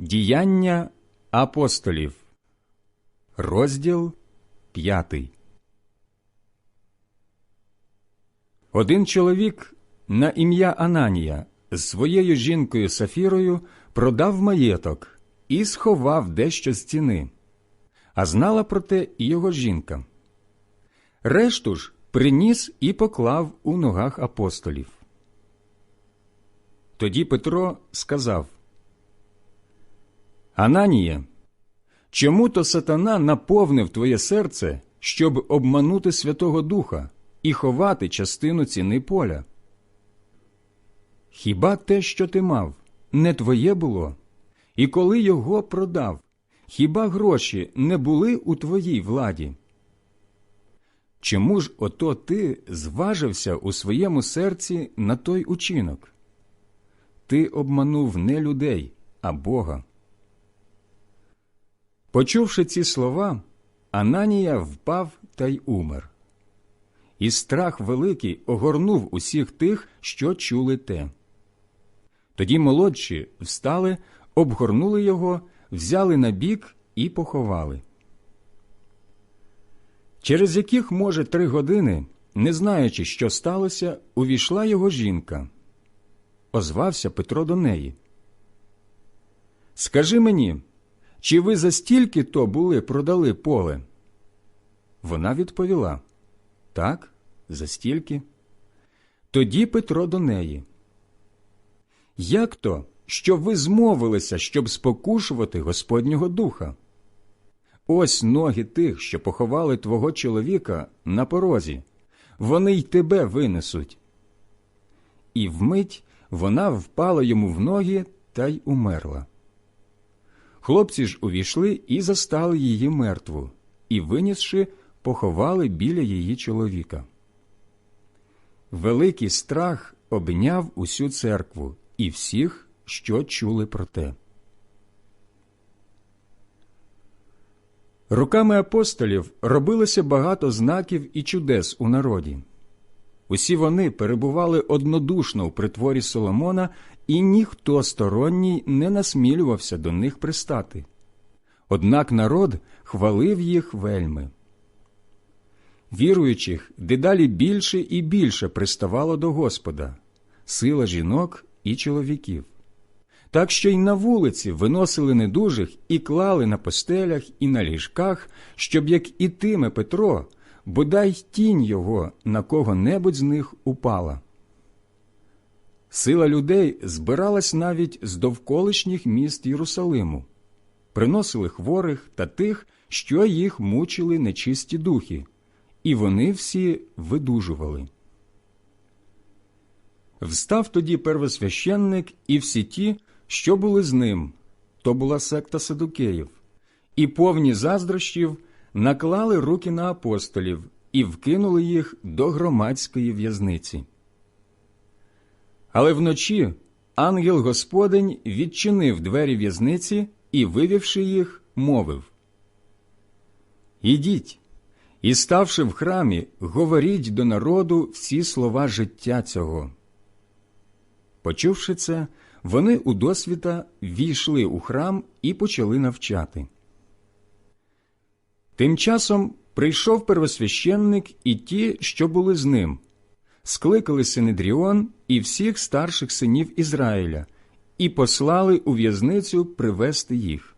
Діяння апостолів, розділ п'ятий. Один чоловік на ім'я Ананія з своєю жінкою Сафірою продав маєток і сховав дещо з ціни, а знала про те і його жінка. Решту ж приніс і поклав у ногах апостолів. Тоді Петро сказав Ананія, чому то сатана наповнив твоє серце, щоб обманути Святого Духа і ховати частину ціни поля? Хіба те, що ти мав, не твоє було? І коли його продав, хіба гроші не були у твоїй владі? Чому ж ото ти зважився у своєму серці на той учинок? Ти обманув не людей, а Бога. Почувши ці слова, Ананія впав та й умер. І страх великий огорнув усіх тих, що чули те. Тоді молодші встали, обгорнули його, взяли на бік і поховали. Через яких, може, три години, не знаючи, що сталося, увійшла його жінка. Озвався Петро до неї. Скажи мені, чи ви за стільки то були продали поле? Вона відповіла Так, за стільки. Тоді Петро до неї. Як то, що ви змовилися, щоб спокушувати Господнього духа? Ось ноги тих, що поховали твого чоловіка на порозі, вони й тебе винесуть. І вмить вона впала йому в ноги та й умерла. Хлопці ж увійшли і застали її мертву, і, винісши, поховали біля її чоловіка. Великий страх обняв усю церкву і всіх, що чули про те. Руками апостолів робилося багато знаків і чудес у народі. Усі вони перебували однодушно у притворі Соломона, і ніхто сторонній не насмілювався до них пристати. Однак народ хвалив їх вельми. Віруючих дедалі більше і більше приставало до Господа, сила жінок і чоловіків. Так що й на вулиці виносили недужих і клали на постелях і на ліжках, щоб як ітиме Петро, бодай тінь його на кого-небудь з них упала. Сила людей збиралась навіть з довколишніх міст Єрусалиму, приносили хворих та тих, що їх мучили нечисті духи, і вони всі видужували. Встав тоді первосвященник і всі ті, що були з ним, то була секта Садукеїв, і повні заздрощів наклали руки на апостолів і вкинули їх до громадської в'язниці. Але вночі ангел Господень відчинив двері в'язниці і, вивівши їх, мовив Ідіть, і, ставши в храмі, говоріть до народу всі слова життя цього. Почувши це, вони у досвіта війшли у храм і почали навчати. Тим часом прийшов первосвященник і ті, що були з ним, скликали Синедріон і всіх старших синів Ізраїля, і послали у в'язницю привести їх.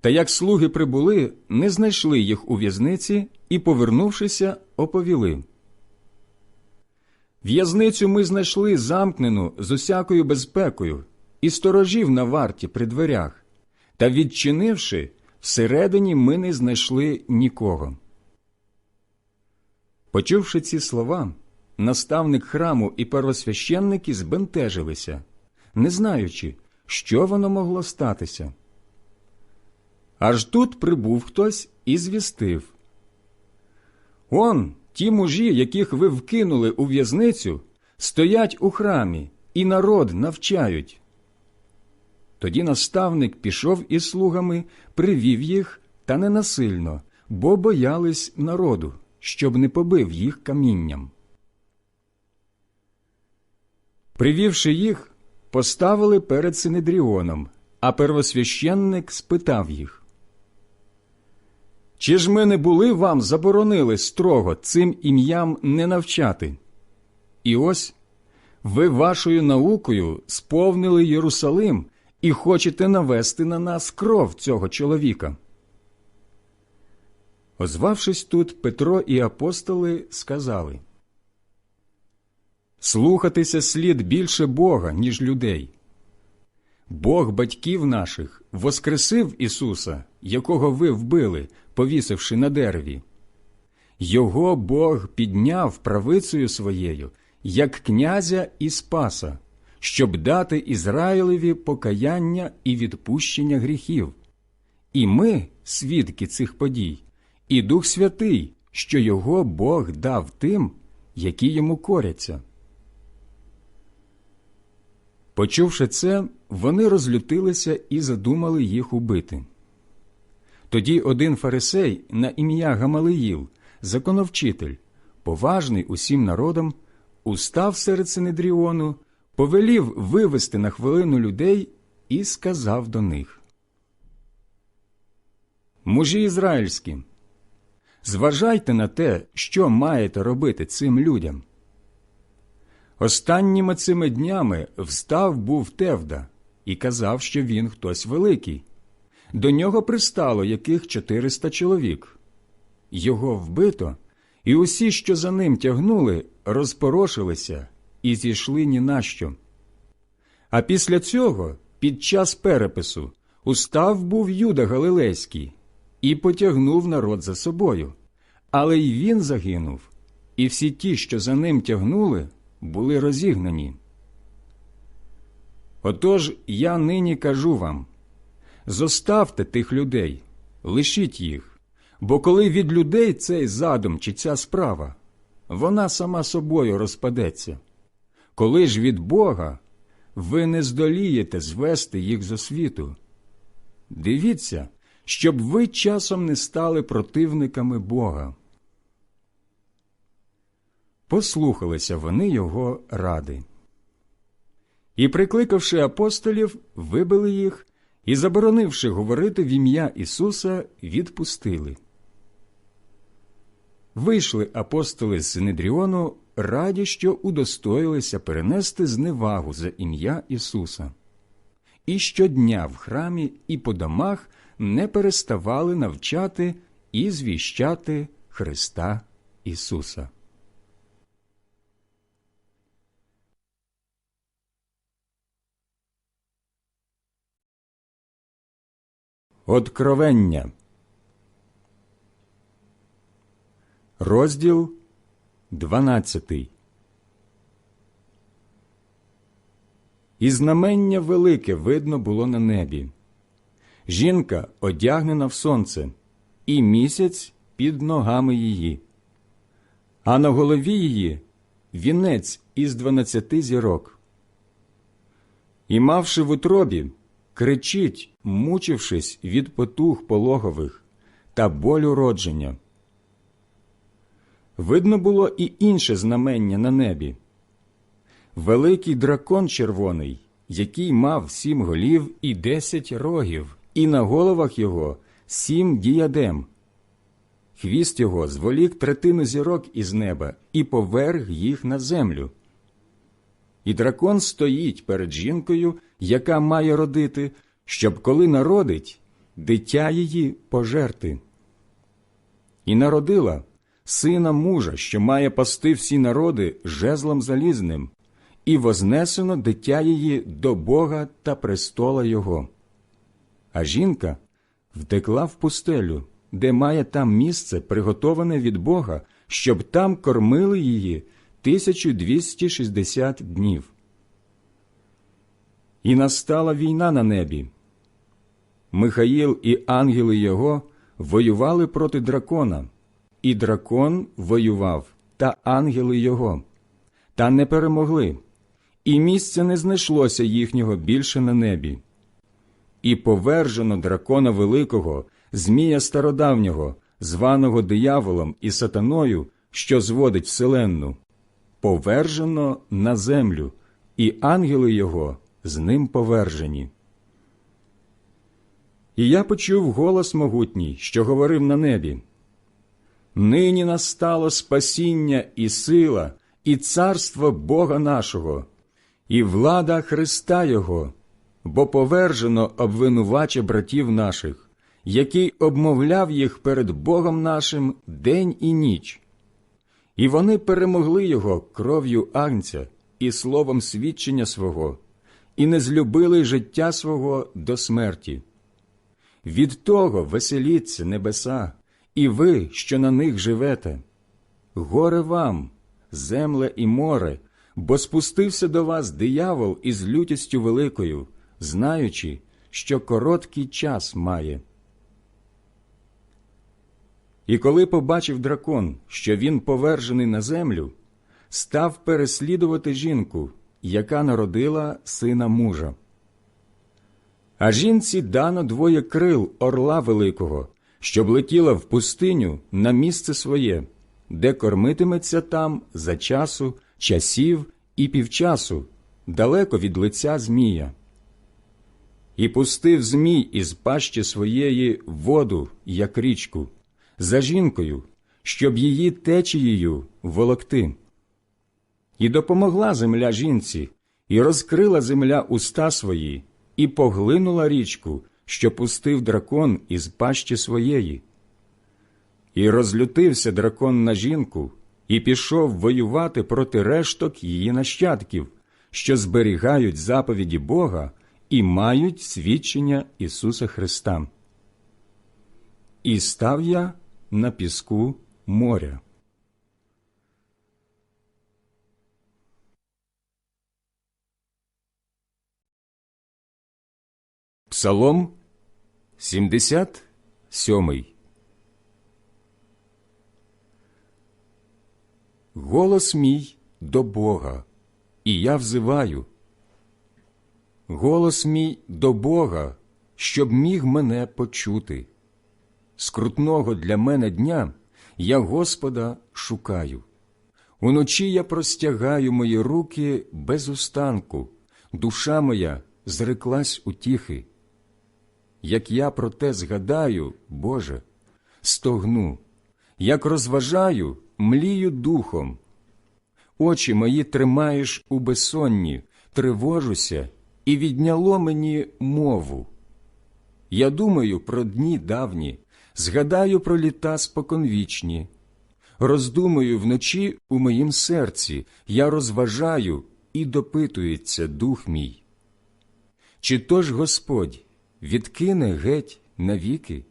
Та як слуги прибули, не знайшли їх у в'язниці і, повернувшися, оповіли. В'язницю ми знайшли замкнену з усякою безпекою і сторожів на варті при дверях, та, відчинивши, всередині ми не знайшли нікого. Почувши ці слова, наставник храму і первосвященники збентежилися, не знаючи, що воно могло статися. Аж тут прибув хтось і звістив Он, ті мужі, яких ви вкинули у в'язницю, стоять у храмі і народ навчають. Тоді наставник пішов із слугами, привів їх, та не насильно, бо боялись народу, щоб не побив їх камінням. Привівши їх, поставили перед Синедріоном А первосвященник спитав їх, Чи ж ми не були вам заборонили строго цим ім'ям не навчати? І ось ви вашою наукою сповнили Єрусалим і хочете навести на нас кров цього чоловіка. Озвавшись тут, Петро і апостоли сказали Слухатися слід більше Бога, ніж людей. Бог батьків наших воскресив Ісуса, якого ви вбили, повісивши на дереві. Його Бог підняв правицею своєю, як князя і спаса, щоб дати Ізраїлеві покаяння і відпущення гріхів. І ми, свідки цих подій, і Дух Святий, що його Бог дав тим, які йому коряться. Почувши це, вони розлютилися і задумали їх убити. Тоді один фарисей на ім'я Гамалиїл, законовчитель, поважний усім народом, устав серед Синедріону, повелів вивести на хвилину людей і сказав до них. Мужі ізраїльські, зважайте на те, що маєте робити цим людям. Останніми цими днями встав був Тевда і казав, що він хтось великий. До нього пристало яких 400 чоловік. Його вбито, і усі, що за ним тягнули, розпорошилися і зійшли ні на що. А після цього, під час перепису, устав був Юда Галилейський і потягнув народ за собою. Але й він загинув, і всі ті, що за ним тягнули, були розігнані. Отож я нині кажу вам зоставте тих людей, лишіть їх, бо коли від людей цей задум чи ця справа, вона сама собою розпадеться. Коли ж від Бога ви не здолієте звести їх з освіту. Дивіться, щоб ви часом не стали противниками Бога. Послухалися вони його ради. І, прикликавши апостолів, вибили їх і, заборонивши говорити в ім'я Ісуса, відпустили. Вийшли апостоли з Синедріону, раді, що удостоїлися перенести зневагу за ім'я Ісуса. І щодня в храмі і по домах не переставали навчати і звіщати Христа Ісуса. Откровення. Розділ 12 І знамення велике видно було на небі. Жінка одягнена в сонце, і місяць під ногами її, а на голові її вінець із дванадцяти зірок. І, мавши в утробі, кричить, мучившись від потух пологових та болю родження. Видно було і інше знамення на небі великий дракон червоний, який мав сім голів і десять рогів, і на головах його сім діядем. Хвіст його зволік третину зірок із неба і поверг їх на землю. І дракон стоїть перед жінкою, яка має родити, щоб коли народить, дитя її пожерти. І народила сина мужа, що має пасти всі народи жезлом залізним, і вознесено дитя її до Бога та престола Його. А жінка втекла в пустелю, де має там місце, приготоване від Бога, щоб там кормили її 1260 днів. І настала війна на небі. Михаїл і ангели його воювали проти дракона, і дракон воював, та ангели його, та не перемогли, і місця не знайшлося їхнього більше на небі. І повержено дракона Великого, Змія стародавнього, званого дияволом і сатаною, що зводить вселенну, повержено на землю, і ангели його з ним повержені. І я почув голос могутній, що говорив на небі. Нині настало спасіння і сила, і царство Бога нашого, і влада Христа Його, бо повержено обвинуваче братів наших, який обмовляв їх перед Богом нашим день і ніч. І вони перемогли його кров'ю агнця і словом свідчення свого, і не злюбили життя свого до смерті. Від того веселіться небеса, і ви, що на них живете. Горе вам, земле і море, бо спустився до вас диявол із лютістю великою, знаючи, що короткий час має. І коли побачив дракон, що він повержений на землю, став переслідувати жінку, яка народила сина мужа. А жінці дано двоє крил орла великого, щоб летіла в пустиню на місце своє, де кормитиметься там за часу, часів і півчасу, далеко від лиця Змія. І пустив Змій із пащі своєї воду, як річку, за жінкою, щоб її течією волокти. І допомогла земля жінці, і розкрила земля уста свої, і поглинула річку, що пустив дракон із пащі своєї. І розлютився дракон на жінку, і пішов воювати проти решток її нащадків, що зберігають заповіді Бога і мають свідчення Ісуса Христа. І став я на піску моря. Псалом 77 Голос мій до Бога, і я взиваю. Голос мій до Бога, щоб міг мене почути. Скрутного для мене дня я Господа шукаю. Уночі я простягаю мої руки без устанку, душа моя зреклась утіхи. Як я про те згадаю, Боже, стогну, як розважаю, млію духом. Очі мої тримаєш у безсонні, тривожуся, і відняло мені мову. Я думаю про дні давні, згадаю про літа споконвічні. Роздумую вночі у моїм серці, я розважаю і допитується дух мій. Чи то ж Господь відкине геть навіки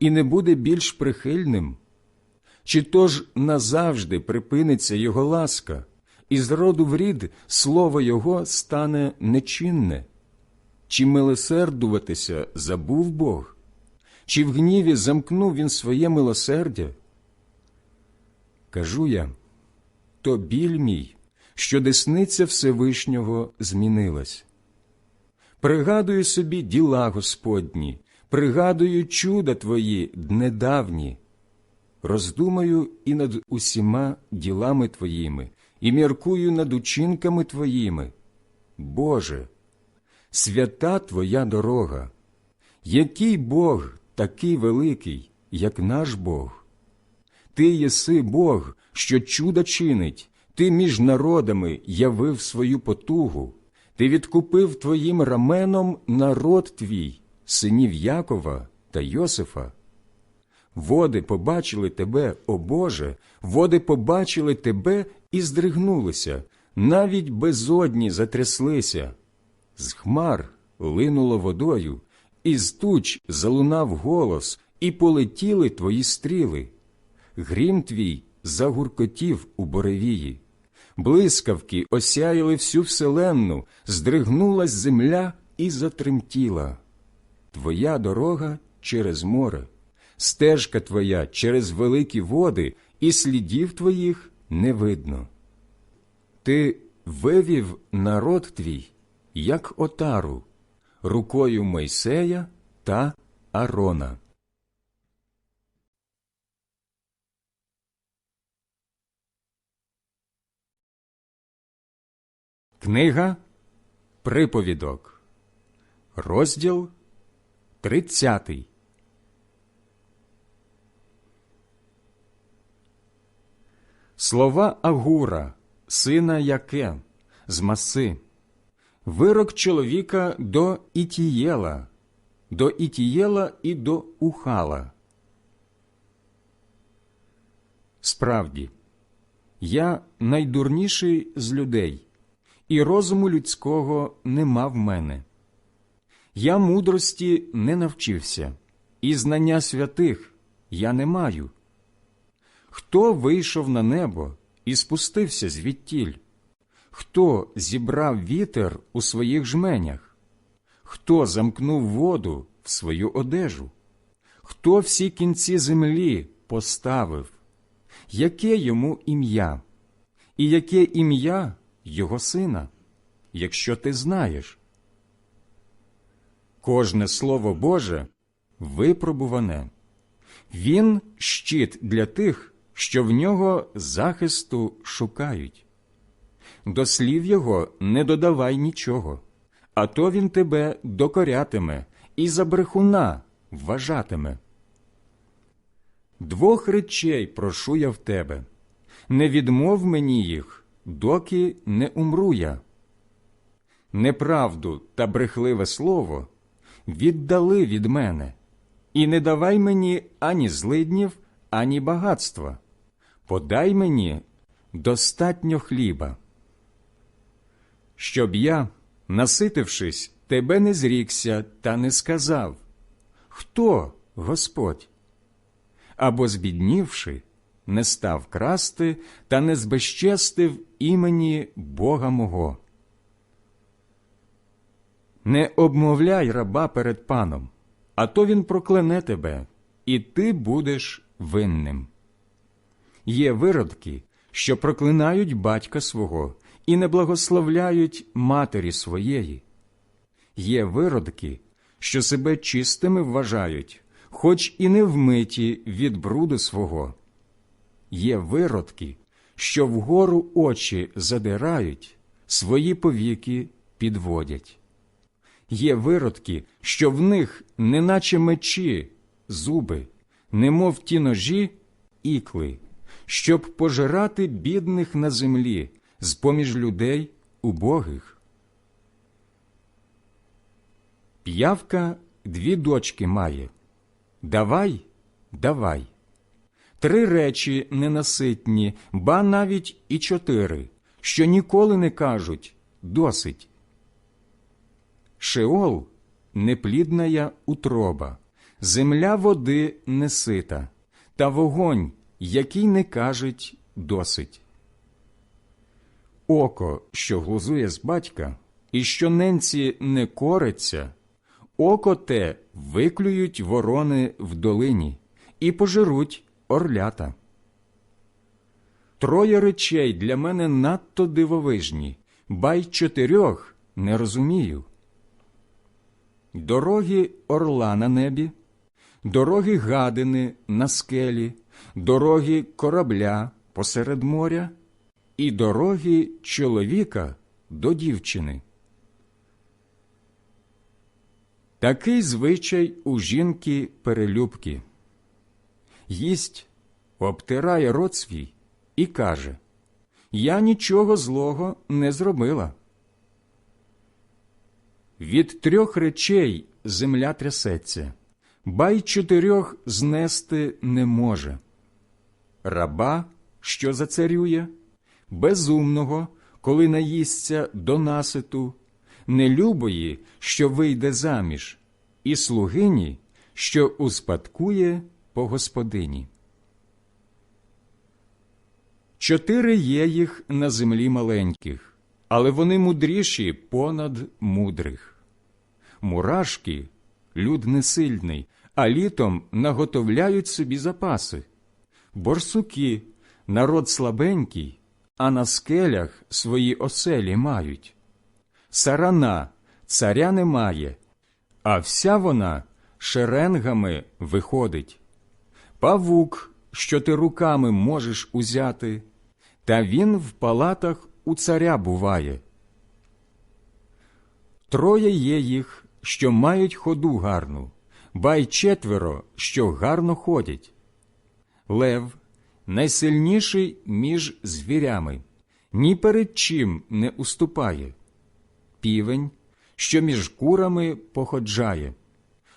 і не буде більш прихильним? Чи то ж назавжди припиниться Його ласка, і з роду в рід слово Його стане нечинне? Чи милосердуватися забув Бог? Чи в гніві замкнув він своє милосердя? Кажу я, то біль мій, що десниця Всевишнього змінилась. Пригадую собі діла Господні, пригадую чуда Твої днедавні. Роздумаю і над усіма ділами Твоїми, і міркую над учинками Твоїми. Боже, свята Твоя дорога, який Бог такий великий, як наш Бог? Ти єси Бог, що чуда чинить, ти між народами явив свою потугу. Ти відкупив твоїм раменом народ твій, синів Якова та Йосифа. Води побачили тебе, о Боже, води побачили тебе і здригнулися, навіть безодні затряслися. З хмар линуло водою, із туч залунав голос, і полетіли твої стріли. Грім твій загуркотів у боревії блискавки осяяли всю вселенну, здригнулась земля і затремтіла. Твоя дорога через море, стежка твоя через великі води, і слідів твоїх не видно. Ти вивів народ твій, як отару, рукою Мойсея та Арона. Книга Приповідок, розділ тридцятий. Слова Агура, сина Яке, з маси, вирок чоловіка до Ітієла, до Ітієла і до Ухала. Справді, я найдурніший з людей, і розуму людського нема в мене. Я мудрості не навчився, і знання святих я не маю. Хто вийшов на небо і спустився звідтіль? Хто зібрав вітер у своїх жменях? Хто замкнув воду в свою одежу? Хто всі кінці землі поставив? Яке йому ім'я? І яке ім'я його сина, якщо ти знаєш? Кожне слово Боже випробуване. Він щит для тих, що в нього захисту шукають. До слів його не додавай нічого, а то він тебе докорятиме і за брехуна вважатиме. Двох речей прошу я в тебе не відмов мені їх, доки не умру я. Неправду та брехливе слово віддали від мене, і не давай мені ані злиднів, ані багатства. Подай мені достатньо хліба. Щоб я, наситившись, тебе не зрікся та не сказав Хто Господь? Або збіднівши, не став красти та не збезчестив імені Бога мого. Не обмовляй раба перед паном, а то він проклене тебе, і ти будеш винним. Є виродки, що проклинають батька свого і не благословляють матері своєї. Є виродки, що себе чистими вважають, хоч і не вмиті від бруду свого. Є виродки, що вгору очі задирають, свої повіки підводять. Є виродки, що в них, неначе мечі, зуби, немов ті ножі, ікли, щоб пожирати бідних на землі з поміж людей убогих. П'явка дві дочки має. Давай, давай. Три речі ненаситні, ба навіть і чотири, що ніколи не кажуть досить. Шеол неплідная утроба, земля води несита, та вогонь, який не кажуть досить. Око, що глузує з батька, і що ненці не кориться, око те виклюють ворони в долині і пожируть орлята. Троє речей для мене надто дивовижні, ба й чотирьох не розумію. Дороги орла на небі, дороги гадини на скелі, дороги корабля посеред моря і дороги чоловіка до дівчини. Такий звичай у жінки перелюбки. Їсть, обтирає рот свій і каже Я нічого злого не зробила. Від трьох речей земля трясеться, ба й чотирьох знести не може. Раба, що зацарює, безумного, коли наїсться до наситу, нелюбої, що вийде заміж, і слугині, що успадкує по господині. Чотири є їх на землі маленьких, але вони мудріші понад мудрих. Мурашки люд несильний, а літом наготовляють собі запаси. Борсуки народ слабенький, а на скелях свої оселі мають. Сарана царя немає, а вся вона шеренгами виходить. Павук, що ти руками можеш узяти, та він в палатах у царя буває. Троє є їх, що мають ходу гарну, ба й четверо, що гарно ходять. Лев найсильніший між звірями, ні перед чим не уступає. Півень, що між курами походжає,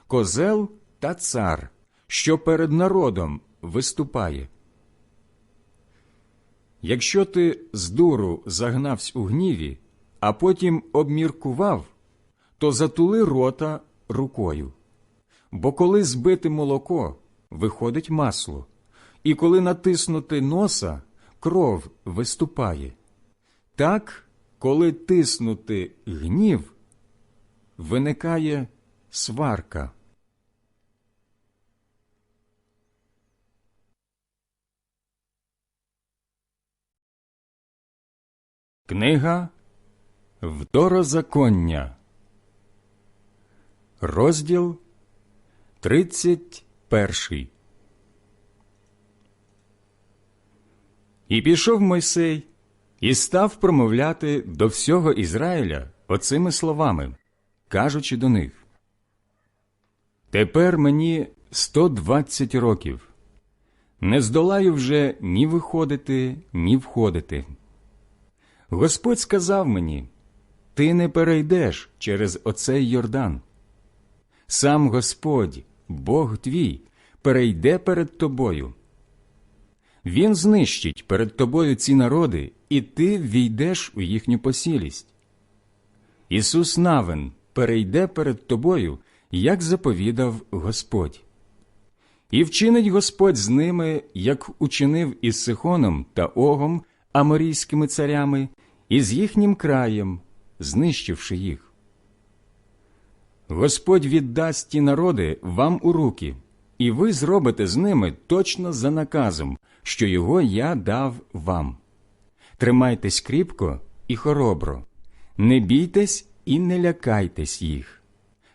козел та цар, що перед народом виступає. Якщо ти з дуру загнавсь у гніві, а потім обміркував, то затули рота рукою. Бо коли збити молоко, виходить масло, і коли натиснути носа, кров виступає. Так, коли тиснути гнів, виникає сварка. Книга Второзаконня, розділ 31 І пішов Мойсей і став промовляти до всього Ізраїля оцими словами, кажучи до них Тепер мені 120 років. Не здолаю вже ні виходити, ні входити. Господь сказав мені, ти не перейдеш через оцей Йордан. Сам Господь, Бог твій, перейде перед тобою. Він знищить перед тобою ці народи, і ти війдеш у їхню посілість. Ісус Навин перейде перед тобою, як заповідав Господь. І вчинить Господь з ними, як учинив із Сихоном та Огом, аморійськими царями, і з їхнім краєм, знищивши їх. Господь віддасть ті народи вам у руки, і ви зробите з ними точно за наказом, що його я дав вам. Тримайтесь кріпко і хоробро, не бійтесь і не лякайтесь їх.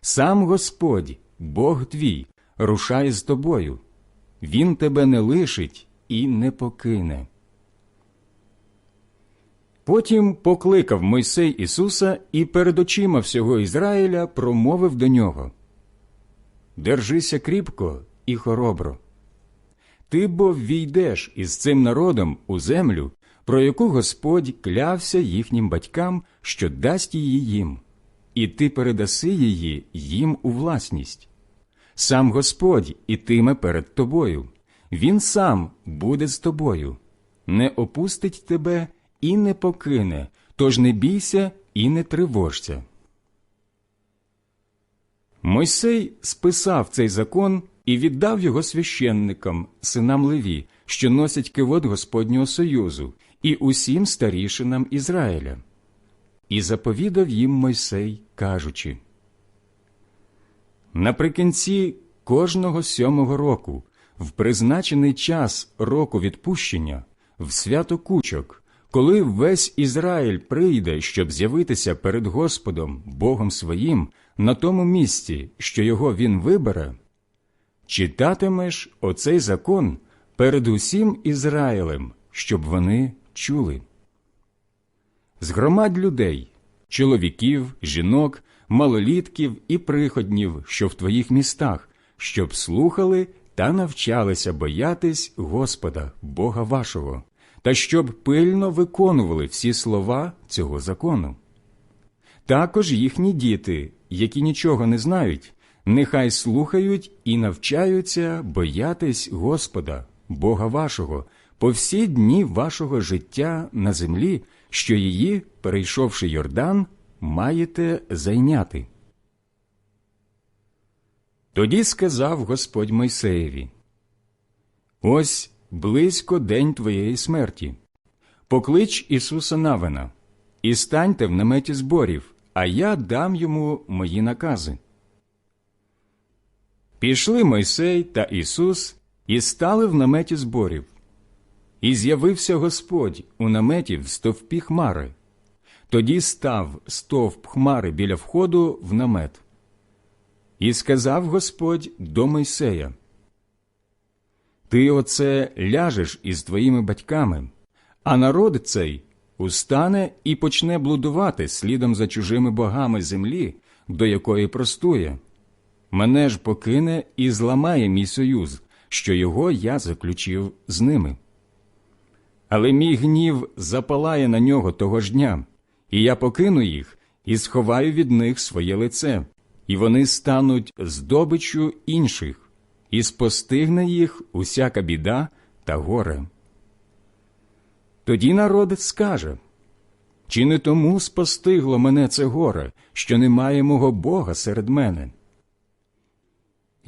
Сам Господь, Бог твій, рушає з тобою, Він тебе не лишить і не покине. Потім покликав Мойсей Ісуса і перед очима всього Ізраїля промовив до нього Держися кріпко і хоробро. Ти бо ввійдеш із цим народом у землю, про яку Господь клявся їхнім батькам, що дасть її їм, і ти передаси її їм у власність. Сам Господь ітиме перед тобою, Він сам буде з тобою, не опустить тебе і не покине, тож не бійся і не тривожся. Мойсей списав цей закон і віддав його священникам, синам Леві, що носять кивот Господнього Союзу, і усім старішинам Ізраїля. І заповідав їм Мойсей, кажучи Наприкінці кожного сьомого року, в призначений час року відпущення, в свято кучок, коли весь Ізраїль прийде, щоб з'явитися перед Господом, Богом своїм, на тому місці, що його він вибере, читатимеш оцей закон перед усім Ізраїлем, щоб вони чули. З громад людей, чоловіків, жінок, малолітків і приходнів, що в твоїх містах, щоб слухали та навчалися боятись Господа, Бога вашого та щоб пильно виконували всі слова цього закону. Також їхні діти, які нічого не знають, нехай слухають і навчаються боятись Господа, Бога вашого, по всі дні вашого життя на землі, що її, перейшовши Йордан, маєте зайняти. Тоді сказав Господь Мойсеєві Ось близько день твоєї смерті. Поклич Ісуса Навина і станьте в наметі зборів, а я дам йому мої накази. Пішли Мойсей та Ісус і стали в наметі зборів. І з'явився Господь у наметі в стовпі хмари. Тоді став стовп хмари біля входу в намет. І сказав Господь до Мойсея ти оце ляжеш із твоїми батьками, а народ цей устане і почне блудувати слідом за чужими богами землі, до якої простує. Мене ж покине і зламає мій союз, що його я заключив з ними. Але мій гнів запалає на нього того ж дня, і я покину їх і сховаю від них своє лице, і вони стануть здобиччю інших, і спостигне їх усяка біда та горе. Тоді народ скаже чи не тому спостигло мене це горе, що немає мого Бога серед мене?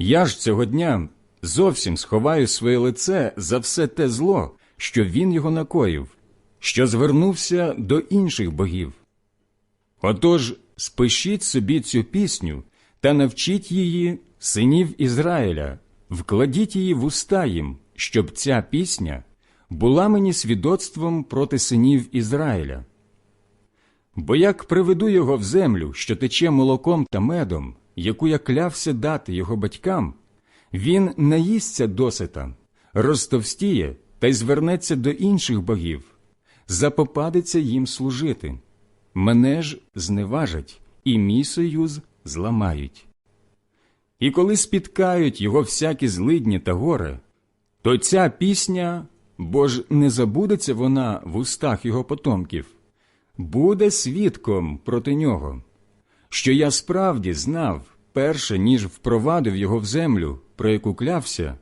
Я ж цього дня зовсім сховаю своє лице за все те зло, що він його накоїв, що звернувся до інших богів. Отож спишіть собі цю пісню та навчіть її синів Ізраїля, вкладіть її в уста їм, щоб ця пісня була мені свідоцтвом проти синів Ізраїля. Бо як приведу його в землю, що тече молоком та медом, яку я клявся дати його батькам, він наїсться досита, розтовстіє та й звернеться до інших богів, запопадеться їм служити. Мене ж зневажать, і мій союз зламають. І коли спіткають його всякі злидні та горе, то ця пісня, бо ж не забудеться вона в устах його потомків, буде свідком проти нього, що я справді знав, перше ніж впровадив його в землю, про яку клявся,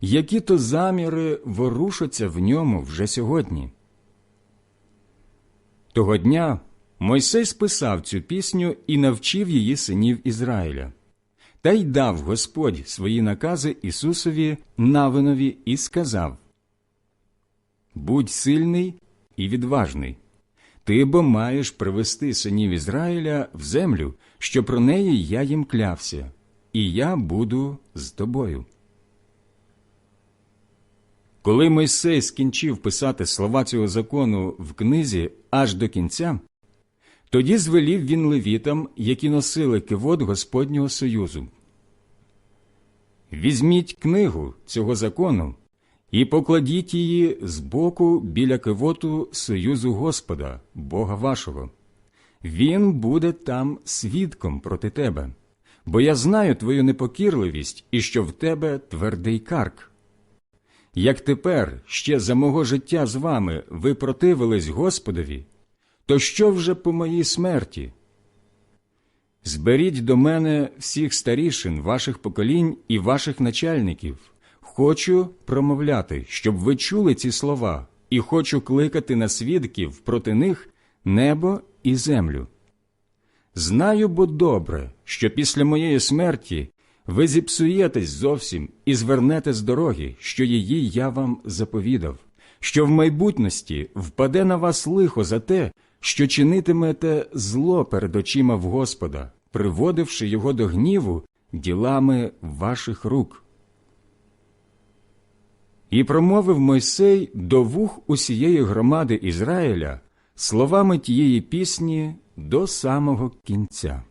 які то заміри ворушаться в ньому вже сьогодні. Того дня Мойсей списав цю пісню і навчив її синів Ізраїля. Та й дав Господь свої накази Ісусові Навинові і сказав Будь сильний і відважний. Ти бо маєш привести синів Ізраїля в землю, що про неї я їм клявся, і я буду з тобою. Коли Мойсей скінчив писати слова цього закону в книзі аж до кінця, тоді звелів він левітам, які носили кивот Господнього Союзу. Візьміть книгу цього закону і покладіть її збоку біля кивоту Союзу Господа, Бога вашого. Він буде там свідком проти тебе, бо я знаю твою непокірливість і що в тебе твердий карк. Як тепер ще за мого життя з вами ви противились Господові, то що вже по моїй смерті? Зберіть до мене всіх старішин ваших поколінь і ваших начальників. Хочу промовляти, щоб ви чули ці слова, і хочу кликати на свідків проти них небо і землю. Знаю бо добре, що після моєї смерті ви зіпсуєтесь зовсім і звернете з дороги, що її я вам заповідав, що в майбутності впаде на вас лихо за те, що чинитимете зло перед очима в Господа, приводивши його до гніву ділами ваших рук. І промовив Мойсей до вух усієї громади Ізраїля словами тієї пісні до самого кінця.